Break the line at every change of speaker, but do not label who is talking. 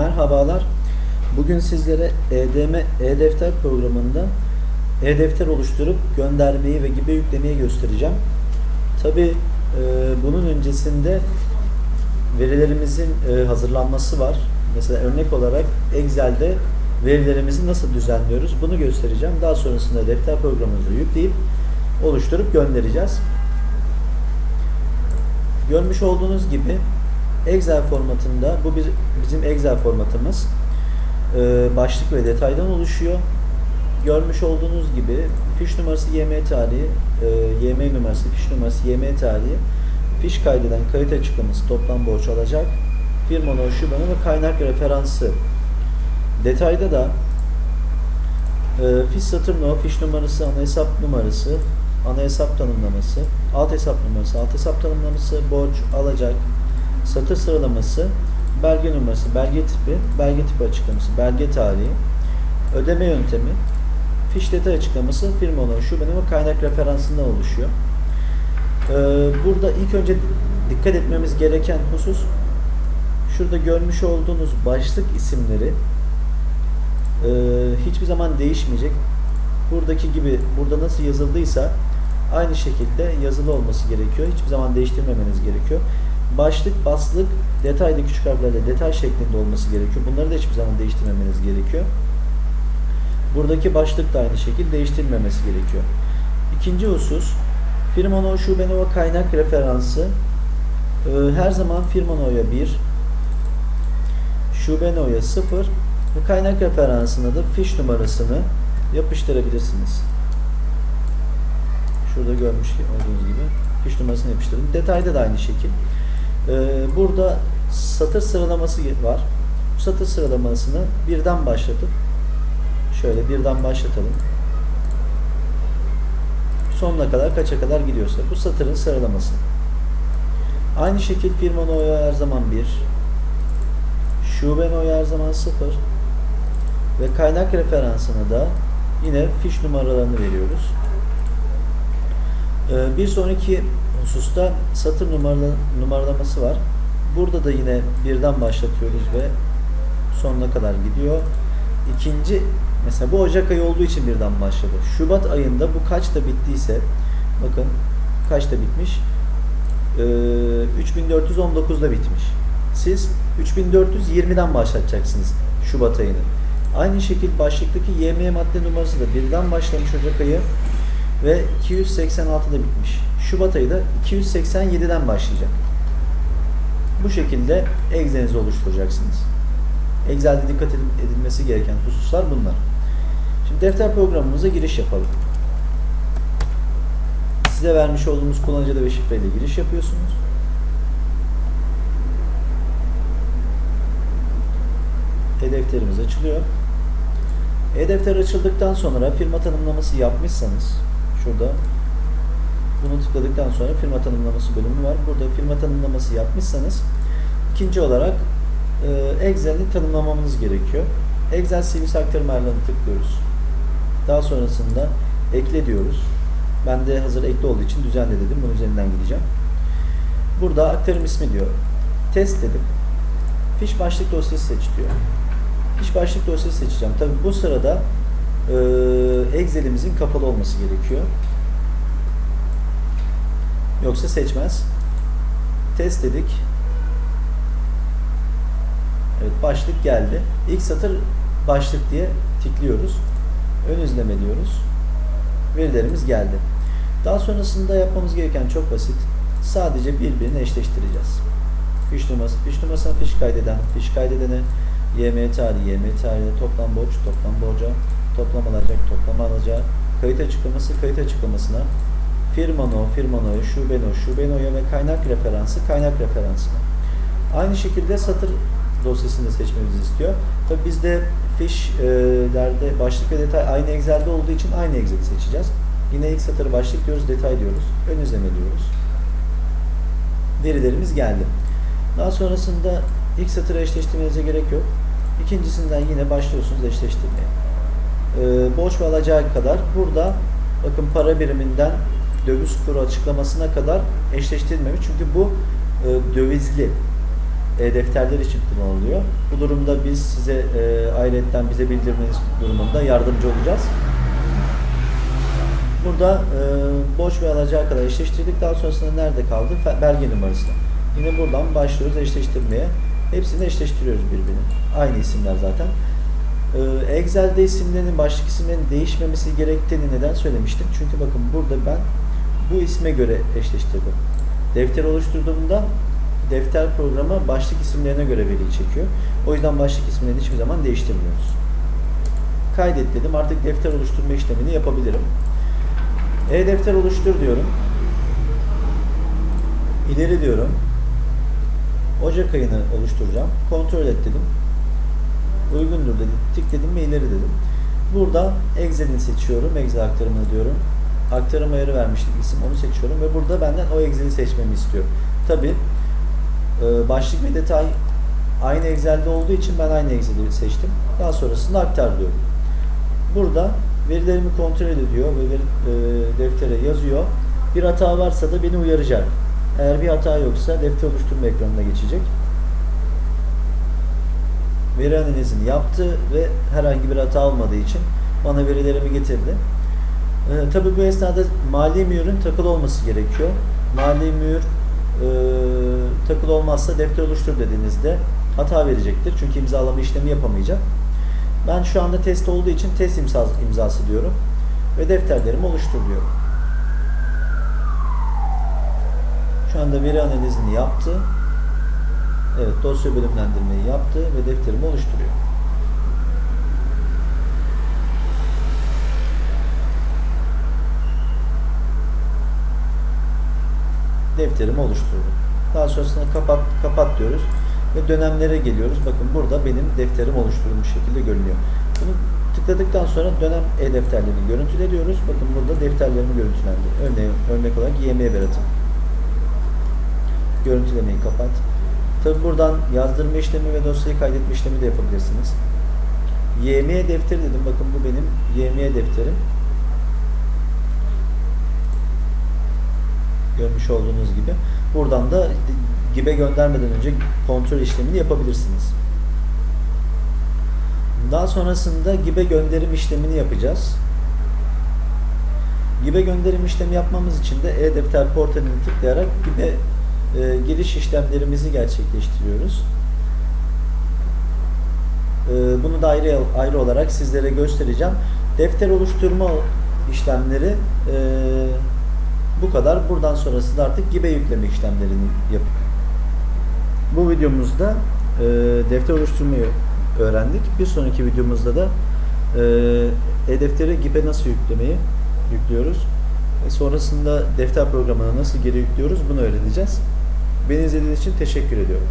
Merhabalar. Bugün sizlere E EDM e-defter programında e-defter oluşturup göndermeyi ve gibi yüklemeyi göstereceğim. Tabi bunun öncesinde verilerimizin e, hazırlanması var. Mesela örnek olarak Excel'de verilerimizi nasıl düzenliyoruz bunu göstereceğim. Daha sonrasında defter programımızı yükleyip oluşturup göndereceğiz. Görmüş olduğunuz gibi Excel formatında bu bir, bizim Excel formatımız Ee, başlık ve detaydan oluşuyor. Görmüş olduğunuz gibi fiş numarası YM tarihi, e, YM numarası, fiş numarası YM tarihi, fiş kaydeden kayıt açıklaması, toplam borç alacak, firma no şubanı ve kaynak referansı. Detayda da e, fiş satır no, fiş numarası, ana hesap numarası, ana hesap tanımlaması, alt hesap numarası, alt hesap tanımlaması, borç, alacak, satır sıralaması, belge numarası, belge tipi, belge tipi açıklaması, belge tarihi, ödeme yöntemi, fiş detay açıklaması, firma onayı, şube ve kaynak referansından oluşuyor. Ee, burada ilk önce dikkat etmemiz gereken husus, şurada görmüş olduğunuz başlık isimleri e, hiçbir zaman değişmeyecek. Buradaki gibi burada nasıl yazıldıysa aynı şekilde yazılı olması gerekiyor. Hiçbir zaman değiştirmemeniz gerekiyor. Başlık, baslık, detaylı küçük harflerle detay şeklinde olması gerekiyor. Bunları da hiçbir zaman değiştirmemeniz gerekiyor. Buradaki başlık da aynı şekilde değiştirilmemesi gerekiyor. İkinci husus, firma no şube no kaynak referansı Ee, her zaman firma no'ya 1, şube no'ya 0 ve kaynak referansına da fiş numarasını yapıştırabilirsiniz. Şurada görmüş olduğunuz gibi fiş numarasını yapıştırın. Detayda da aynı şekil. Ee, burada satır sıralaması var. Bu satır sıralamasını birden başlatıp şöyle birden başlatalım. Sonuna kadar kaça kadar gidiyorsa bu satırın sıralaması. Aynı şekil firma no'ya her zaman 1. Şube no'ya her zaman 0. Ve kaynak referansına da yine fiş numaralarını veriyoruz. Ee, bir sonraki hususta satır numaralı, numaralaması var. Burada da yine birden başlatıyoruz ve sonuna kadar gidiyor. İkinci, mesela bu Ocak ayı olduğu için birden başladı. Şubat ayında bu kaçta bittiyse, bakın kaçta bitmiş? Ee, 3419'da bitmiş. Siz 3420'den başlatacaksınız Şubat ayını. Aynı şekilde başlıktaki YM madde numarası da birden başlamış Ocak ayı ve 286'da bitmiş. Şubat ayı da 287'den başlayacak. Bu şekilde Excel'inizi oluşturacaksınız. Excel'de dikkat edilmesi gereken hususlar bunlar. Şimdi defter programımıza giriş yapalım. Size vermiş olduğumuz kullanıcı adı ve şifreyle giriş yapıyorsunuz. E-defterimiz açılıyor. E-defter açıldıktan sonra firma tanımlaması yapmışsanız şurada bunu tıkladıktan sonra firma tanımlaması bölümü var. Burada firma tanımlaması yapmışsanız ikinci olarak e, Excel'i tanımlamamız gerekiyor. Excel CV'si aktarım ayarlarını tıklıyoruz. Daha sonrasında ekle diyoruz. Ben de hazır ekli olduğu için düzenle dedim. Bunun üzerinden gideceğim. Burada aktarım ismi diyor. Test dedim. Fiş başlık dosyası seç diyor. Fiş başlık dosyası seçeceğim. Tabi bu sırada e, Excel'imizin kapalı olması gerekiyor. Yoksa seçmez. Test dedik. Evet başlık geldi. İlk satır başlık diye tıklıyoruz. Ön izleme diyoruz. Verilerimiz geldi. Daha sonrasında yapmamız gereken çok basit. Sadece birbirini eşleştireceğiz. Fiş numarası, fiş numarasına fiş kaydeden, fiş kaydedene, YM tarihi, YM tarihine toplam borç, toplam borca, toplam alacak, toplam alacağı, kayıt açıklaması, kayıt açıklamasına, firma no, firma no'ya, şube no, şube no'ya ve kaynak referansı, kaynak referansına. Aynı şekilde satır dosyasını seçmemizi istiyor. Tabi bizde fişlerde başlık ve detay aynı Excel'de olduğu için aynı Excel'i seçeceğiz. Yine ilk satırı başlık diyoruz, detay diyoruz, ön izleme diyoruz. Verilerimiz geldi. Daha sonrasında ilk satırı eşleştirmenize gerek yok. İkincisinden yine başlıyorsunuz eşleştirmeye. Ee, borç ve alacağı kadar burada bakın para biriminden döviz kuru açıklamasına kadar eşleştirilmemiş. Çünkü bu e, dövizli e-defterler için kullanılıyor. Bu durumda biz size e, ayrıyetten bize bildirmeniz durumunda yardımcı olacağız. Burada e, boş ve alacağı kadar eşleştirdik. Daha sonrasında nerede kaldı? Belge numarası. Yine buradan başlıyoruz eşleştirmeye. Hepsini eşleştiriyoruz birbirine. Aynı isimler zaten. E, Excel'de isimlerin, başlık isimlerin değişmemesi gerektiğini neden söylemiştim? Çünkü bakın burada ben bu isme göre eşleştirdim. Defter oluşturduğumda defter programı başlık isimlerine göre veriyi çekiyor. O yüzden başlık isimlerini hiçbir zaman değiştirmiyoruz. Kaydet dedim. Artık defter oluşturma işlemini yapabilirim. E-defter oluştur diyorum. İleri diyorum. Ocak ayını oluşturacağım. Kontrol et dedim. Uygundur dedim. Tıkladım ve ileri dedim. Burada Excel'ini seçiyorum. Excel aktarımını diyorum. Aktarım ayarı vermiştik isim. Onu seçiyorum ve burada benden o Excel'i seçmemi istiyor. Tabi başlık ve detay aynı Excel'de olduğu için ben aynı Excel'i seçtim. Daha sonrasında aktar diyorum. Burada verilerimi kontrol ediyor ve veri, e, deftere yazıyor. Bir hata varsa da beni uyaracak. Eğer bir hata yoksa defter oluşturma ekranına geçecek. Veri analizini yaptı ve herhangi bir hata olmadığı için bana verilerimi getirdi. Ee, tabii bu esnada mali mühürün takılı olması gerekiyor. Mali mühür e, takılı olmazsa defter oluştur dediğinizde hata verecektir. Çünkü imzalama işlemi yapamayacak. Ben şu anda test olduğu için test imzası, imzası diyorum ve defterlerimi oluştur diyorum. Şu anda veri analizini yaptı. Evet, dosya bölümlendirmeyi yaptı ve defterimi oluşturuyor. Defterimi oluşturdum. Daha sonrasında kapat kapat diyoruz ve dönemlere geliyoruz. Bakın burada benim defterim oluşturulmuş şekilde görünüyor. Bunu tıkladıktan sonra dönem e-defterlerini görüntüle diyoruz. Bakın burada defterlerimi görüntülendi. Örneğin, örnek olarak YM'ye Berat'ım. Görüntülemeyi kapat. Tabi buradan yazdırma işlemi ve dosyayı kaydetme işlemi de yapabilirsiniz. YM'ye defteri dedim. Bakın bu benim YM'ye defterim. Görmüş olduğunuz gibi. Buradan da gibe göndermeden önce kontrol işlemini yapabilirsiniz. Daha sonrasında gibe gönderim işlemini yapacağız. Gibe gönderim işlemi yapmamız için de e-defter portalini tıklayarak gibe e, giriş işlemlerimizi gerçekleştiriyoruz. E, bunu da ayrı, ayrı olarak sizlere göstereceğim. Defter oluşturma işlemleri e, bu kadar. Buradan sonrası da artık gibe yükleme işlemlerini yapıp bu videomuzda e, defter oluşturmayı öğrendik. Bir sonraki videomuzda da e, e-deftere gibe nasıl yüklemeyi yüklüyoruz. Ve sonrasında defter programına nasıl geri yüklüyoruz bunu öğreneceğiz. Beni izlediğiniz için teşekkür ediyorum.